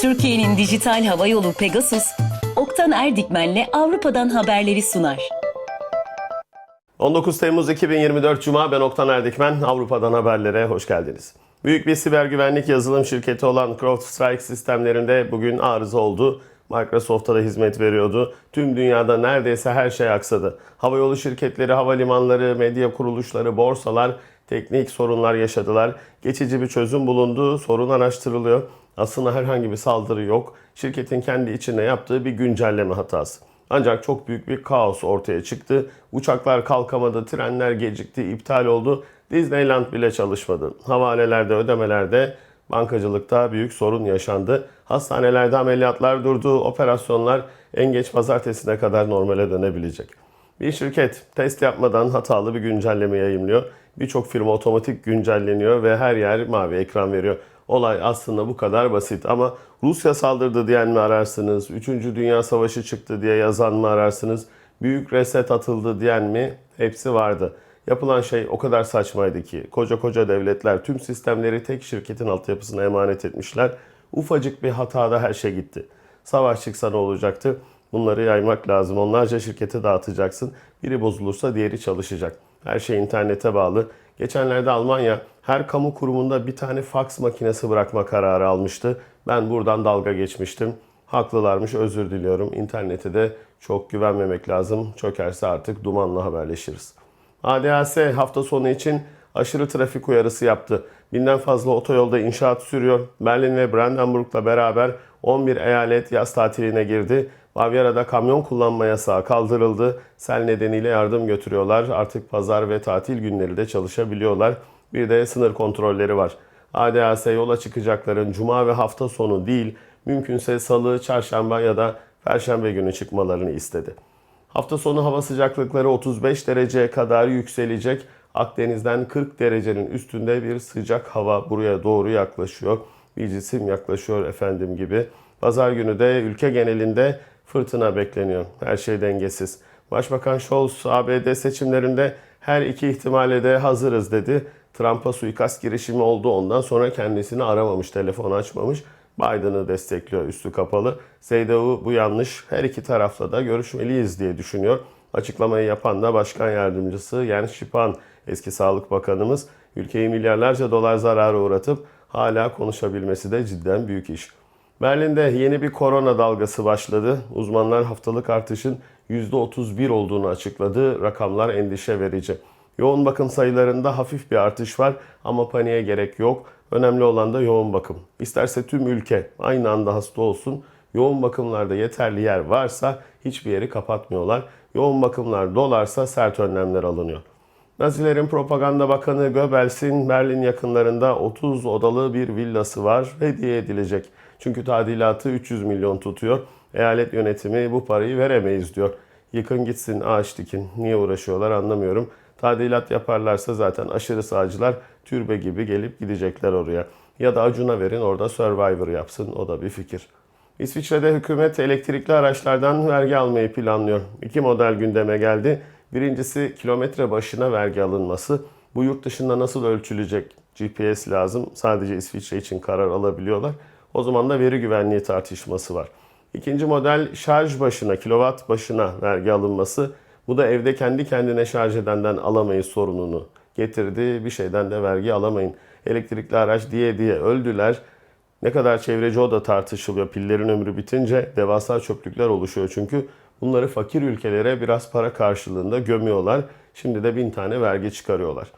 Türkiye'nin dijital hava yolu Pegasus, Oktan Erdikmen'le Avrupa'dan haberleri sunar. 19 Temmuz 2024 Cuma ben Oktan Erdikmen. Avrupa'dan haberlere hoş geldiniz. Büyük bir siber güvenlik yazılım şirketi olan CrowdStrike sistemlerinde bugün arıza oldu. Microsoft'a da hizmet veriyordu. Tüm dünyada neredeyse her şey aksadı. Havayolu şirketleri, havalimanları, medya kuruluşları, borsalar teknik sorunlar yaşadılar. Geçici bir çözüm bulundu. Sorun araştırılıyor. Aslında herhangi bir saldırı yok. Şirketin kendi içinde yaptığı bir güncelleme hatası. Ancak çok büyük bir kaos ortaya çıktı. Uçaklar kalkamadı, trenler gecikti, iptal oldu. Disneyland bile çalışmadı. Havalelerde, ödemelerde, bankacılıkta büyük sorun yaşandı. Hastanelerde ameliyatlar durdu, operasyonlar en geç pazartesine kadar normale dönebilecek. Bir şirket test yapmadan hatalı bir güncelleme yayımlıyor. Birçok firma otomatik güncelleniyor ve her yer mavi ekran veriyor. Olay aslında bu kadar basit ama Rusya saldırdı diyen mi ararsınız? 3. Dünya Savaşı çıktı diye yazan mı ararsınız? Büyük reset atıldı diyen mi? Hepsi vardı. Yapılan şey o kadar saçmaydı ki koca koca devletler tüm sistemleri tek şirketin altyapısına emanet etmişler. Ufacık bir hatada her şey gitti. Savaş çıksa ne olacaktı? Bunları yaymak lazım. Onlarca şirkete dağıtacaksın. Biri bozulursa diğeri çalışacak. Her şey internete bağlı. Geçenlerde Almanya her kamu kurumunda bir tane faks makinesi bırakma kararı almıştı. Ben buradan dalga geçmiştim. Haklılarmış özür diliyorum. İnternete de çok güvenmemek lazım. Çökerse artık dumanla haberleşiriz. ADAS hafta sonu için aşırı trafik uyarısı yaptı. Binden fazla otoyolda inşaat sürüyor. Berlin ve Brandenburg'la beraber 11 eyalet yaz tatiline girdi. Bavyera'da kamyon kullanma yasağı kaldırıldı. Sel nedeniyle yardım götürüyorlar. Artık pazar ve tatil günleri de çalışabiliyorlar. Bir de sınır kontrolleri var. ADAS yola çıkacakların cuma ve hafta sonu değil, mümkünse salı, çarşamba ya da perşembe günü çıkmalarını istedi. Hafta sonu hava sıcaklıkları 35 dereceye kadar yükselecek. Akdeniz'den 40 derecenin üstünde bir sıcak hava buraya doğru yaklaşıyor. Bir cisim yaklaşıyor efendim gibi. Pazar günü de ülke genelinde fırtına bekleniyor. Her şey dengesiz. Başbakan Scholz ABD seçimlerinde her iki ihtimale de hazırız dedi. Trump'a suikast girişimi oldu. Ondan sonra kendisini aramamış, telefon açmamış. Biden'ı destekliyor üstü kapalı. CDU bu yanlış. Her iki tarafla da görüşmeliyiz diye düşünüyor. Açıklamayı yapan da Başkan Yardımcısı Jens Spahn, eski Sağlık Bakanımız. Ülkeyi milyarlarca dolar zarara uğratıp hala konuşabilmesi de cidden büyük iş. Berlin'de yeni bir korona dalgası başladı. Uzmanlar haftalık artışın %31 olduğunu açıkladı. Rakamlar endişe verici. Yoğun bakım sayılarında hafif bir artış var ama paniğe gerek yok. Önemli olan da yoğun bakım. İsterse tüm ülke aynı anda hasta olsun. Yoğun bakımlarda yeterli yer varsa hiçbir yeri kapatmıyorlar. Yoğun bakımlar dolarsa sert önlemler alınıyor. Nazilerin propaganda bakanı Goebbels'in Berlin yakınlarında 30 odalı bir villası var. Hediye edilecek. Çünkü tadilatı 300 milyon tutuyor. Eyalet yönetimi bu parayı veremeyiz diyor. Yıkın gitsin ağaç dikin. Niye uğraşıyorlar anlamıyorum. Tadilat yaparlarsa zaten aşırı sağcılar türbe gibi gelip gidecekler oraya. Ya da Acun'a verin orada Survivor yapsın o da bir fikir. İsviçre'de hükümet elektrikli araçlardan vergi almayı planlıyor. İki model gündeme geldi. Birincisi kilometre başına vergi alınması. Bu yurt dışında nasıl ölçülecek? GPS lazım. Sadece İsviçre için karar alabiliyorlar. O zaman da veri güvenliği tartışması var. İkinci model şarj başına, kilowatt başına vergi alınması. Bu da evde kendi kendine şarj edenden alamayız sorununu getirdi. Bir şeyden de vergi alamayın. Elektrikli araç diye diye öldüler. Ne kadar çevreci o da tartışılıyor. Pillerin ömrü bitince devasa çöplükler oluşuyor çünkü. Bunları fakir ülkelere biraz para karşılığında gömüyorlar. Şimdi de bin tane vergi çıkarıyorlar.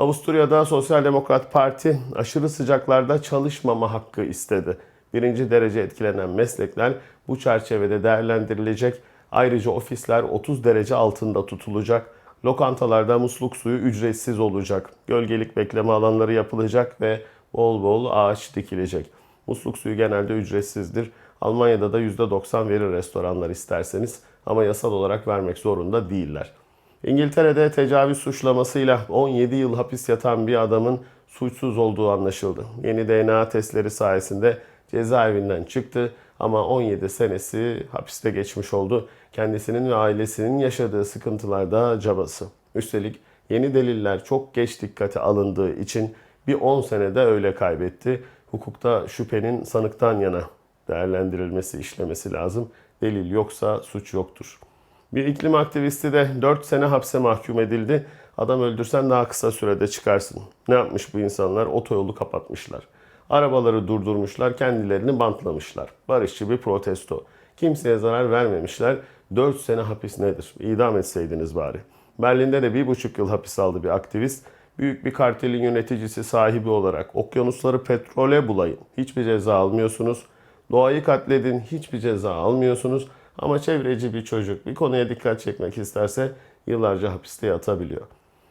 Avusturya'da Sosyal Demokrat Parti aşırı sıcaklarda çalışmama hakkı istedi. Birinci derece etkilenen meslekler bu çerçevede değerlendirilecek. Ayrıca ofisler 30 derece altında tutulacak. Lokantalarda musluk suyu ücretsiz olacak. Gölgelik bekleme alanları yapılacak ve bol bol ağaç dikilecek. Musluk suyu genelde ücretsizdir. Almanya'da da %90 verir restoranlar isterseniz ama yasal olarak vermek zorunda değiller. İngiltere'de tecavüz suçlamasıyla 17 yıl hapis yatan bir adamın suçsuz olduğu anlaşıldı. Yeni DNA testleri sayesinde cezaevinden çıktı ama 17 senesi hapiste geçmiş oldu. Kendisinin ve ailesinin yaşadığı sıkıntılarda cabası. Üstelik yeni deliller çok geç dikkate alındığı için bir 10 senede öyle kaybetti. Hukukta şüphenin sanıktan yana değerlendirilmesi, işlemesi lazım. Delil yoksa suç yoktur. Bir iklim aktivisti de 4 sene hapse mahkum edildi. Adam öldürsen daha kısa sürede çıkarsın. Ne yapmış bu insanlar? Otoyolu kapatmışlar. Arabaları durdurmuşlar, kendilerini bantlamışlar. Barışçı bir protesto. Kimseye zarar vermemişler. 4 sene hapis nedir? İdam etseydiniz bari. Berlin'de de bir buçuk yıl hapis aldı bir aktivist. Büyük bir kartelin yöneticisi sahibi olarak okyanusları petrole bulayın. Hiçbir ceza almıyorsunuz. Doğayı katledin. Hiçbir ceza almıyorsunuz. Ama çevreci bir çocuk bir konuya dikkat çekmek isterse yıllarca hapiste yatabiliyor.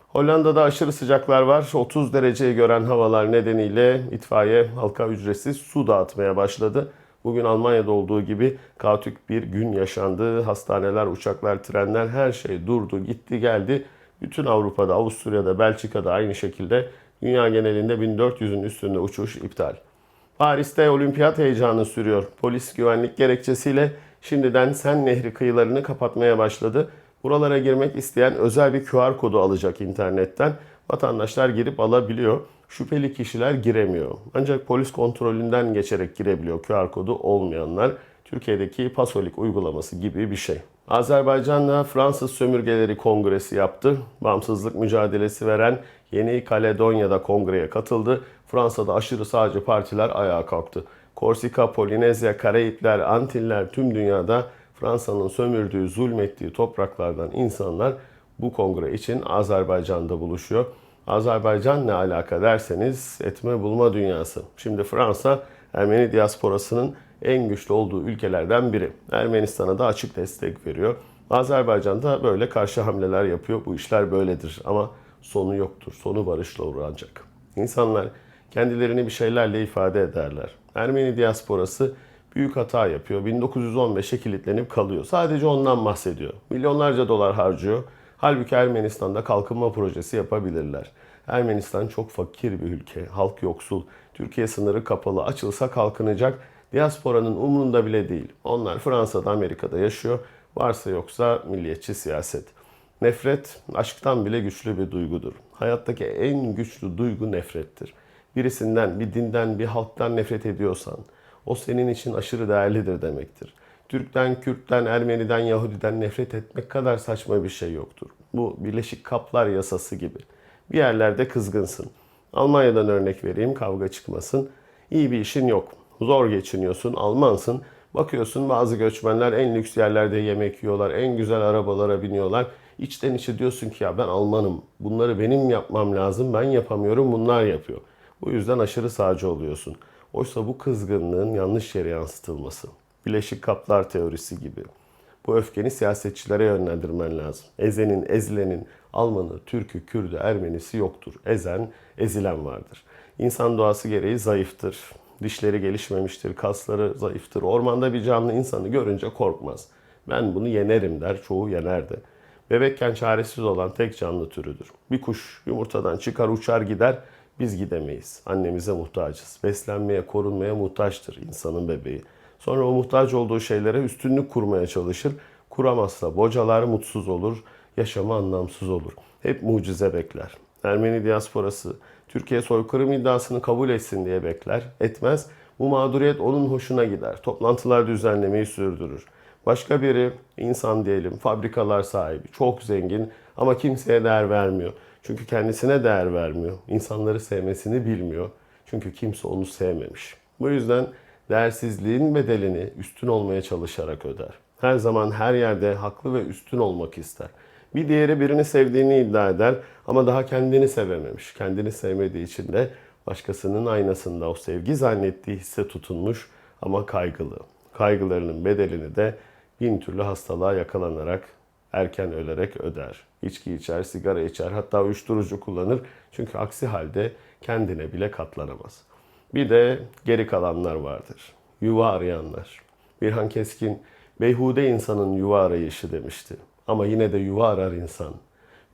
Hollanda'da aşırı sıcaklar var. 30 dereceyi gören havalar nedeniyle itfaiye halka ücretsiz su dağıtmaya başladı. Bugün Almanya'da olduğu gibi kaotik bir gün yaşandı. Hastaneler, uçaklar, trenler her şey durdu, gitti, geldi. Bütün Avrupa'da, Avusturya'da, Belçika'da aynı şekilde dünya genelinde 1400'ün üstünde uçuş iptal. Paris'te olimpiyat heyecanı sürüyor. Polis güvenlik gerekçesiyle şimdiden Sen Nehri kıyılarını kapatmaya başladı. Buralara girmek isteyen özel bir QR kodu alacak internetten. Vatandaşlar girip alabiliyor. Şüpheli kişiler giremiyor. Ancak polis kontrolünden geçerek girebiliyor QR kodu olmayanlar. Türkiye'deki Pasolik uygulaması gibi bir şey. Azerbaycan'da Fransız Sömürgeleri Kongresi yaptı. Bağımsızlık mücadelesi veren Yeni Kaledonya'da kongreye katıldı. Fransa'da aşırı sağcı partiler ayağa kalktı. Korsika, Polinezya, Karayipler, Antiller tüm dünyada Fransa'nın sömürdüğü, zulmettiği topraklardan insanlar bu kongre için Azerbaycan'da buluşuyor. Azerbaycan ne alaka derseniz etme bulma dünyası. Şimdi Fransa Ermeni diasporasının en güçlü olduğu ülkelerden biri. Ermenistan'a da açık destek veriyor. Azerbaycan da böyle karşı hamleler yapıyor. Bu işler böyledir ama sonu yoktur. Sonu barışla olur ancak. İnsanlar kendilerini bir şeylerle ifade ederler. Ermeni diasporası büyük hata yapıyor. 1915'e kilitlenip kalıyor. Sadece ondan bahsediyor. Milyonlarca dolar harcıyor. Halbuki Ermenistan'da kalkınma projesi yapabilirler. Ermenistan çok fakir bir ülke. Halk yoksul. Türkiye sınırı kapalı. Açılsa kalkınacak. Diasporanın umrunda bile değil. Onlar Fransa'da, Amerika'da yaşıyor. Varsa yoksa milliyetçi siyaset. Nefret aşktan bile güçlü bir duygudur. Hayattaki en güçlü duygu nefrettir. Birisinden, bir dinden, bir halktan nefret ediyorsan o senin için aşırı değerlidir demektir. Türk'ten, Kürt'ten, Ermeni'den, Yahudiden nefret etmek kadar saçma bir şey yoktur. Bu Birleşik Kaplar yasası gibi. Bir yerlerde kızgınsın. Almanya'dan örnek vereyim kavga çıkmasın. İyi bir işin yok. Zor geçiniyorsun, Almansın. Bakıyorsun bazı göçmenler en lüks yerlerde yemek yiyorlar, en güzel arabalara biniyorlar. İçten içe diyorsun ki ya ben Almanım, bunları benim yapmam lazım, ben yapamıyorum, bunlar yapıyor. Bu yüzden aşırı sağcı oluyorsun. Oysa bu kızgınlığın yanlış yere yansıtılması. Bileşik kaplar teorisi gibi. Bu öfkeni siyasetçilere yönlendirmen lazım. Ezenin, ezilenin, Almanı, Türk'ü, Kürdü, Ermenisi yoktur. Ezen, ezilen vardır. İnsan doğası gereği zayıftır. Dişleri gelişmemiştir, kasları zayıftır. Ormanda bir canlı insanı görünce korkmaz. Ben bunu yenerim der, çoğu yenerdi. Bebekken çaresiz olan tek canlı türüdür. Bir kuş yumurtadan çıkar uçar gider, biz gidemeyiz. Annemize muhtacız. Beslenmeye, korunmaya muhtaçtır insanın bebeği. Sonra o muhtaç olduğu şeylere üstünlük kurmaya çalışır. Kuramazsa bocalar mutsuz olur, yaşamı anlamsız olur. Hep mucize bekler. Ermeni diasporası Türkiye soykırım iddiasını kabul etsin diye bekler. Etmez. Bu mağduriyet onun hoşuna gider. Toplantılar düzenlemeyi sürdürür. Başka biri insan diyelim, fabrikalar sahibi, çok zengin ama kimseye değer vermiyor. Çünkü kendisine değer vermiyor. İnsanları sevmesini bilmiyor. Çünkü kimse onu sevmemiş. Bu yüzden değersizliğin bedelini üstün olmaya çalışarak öder. Her zaman her yerde haklı ve üstün olmak ister. Bir diğeri birini sevdiğini iddia eder ama daha kendini sevememiş. Kendini sevmediği için de başkasının aynasında o sevgi zannettiği hisse tutunmuş ama kaygılı. Kaygılarının bedelini de bin türlü hastalığa yakalanarak erken ölerek öder. İçki içer, sigara içer, hatta uyuşturucu kullanır. Çünkü aksi halde kendine bile katlanamaz. Bir de geri kalanlar vardır. Yuva arayanlar. Birhan Keskin, beyhude insanın yuva arayışı demişti. Ama yine de yuva arar insan.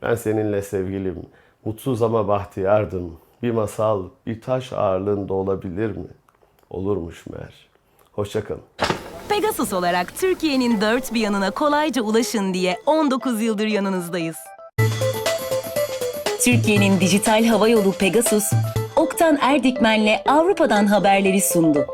Ben seninle sevgilim, mutsuz ama bahtiyardım. Bir masal, bir taş ağırlığında olabilir mi? Olurmuş meğer. Hoşçakalın. Pegasus olarak Türkiye'nin dört bir yanına kolayca ulaşın diye 19 yıldır yanınızdayız. Türkiye'nin dijital havayolu Pegasus, Oktan Erdikmen'le Avrupa'dan haberleri sundu.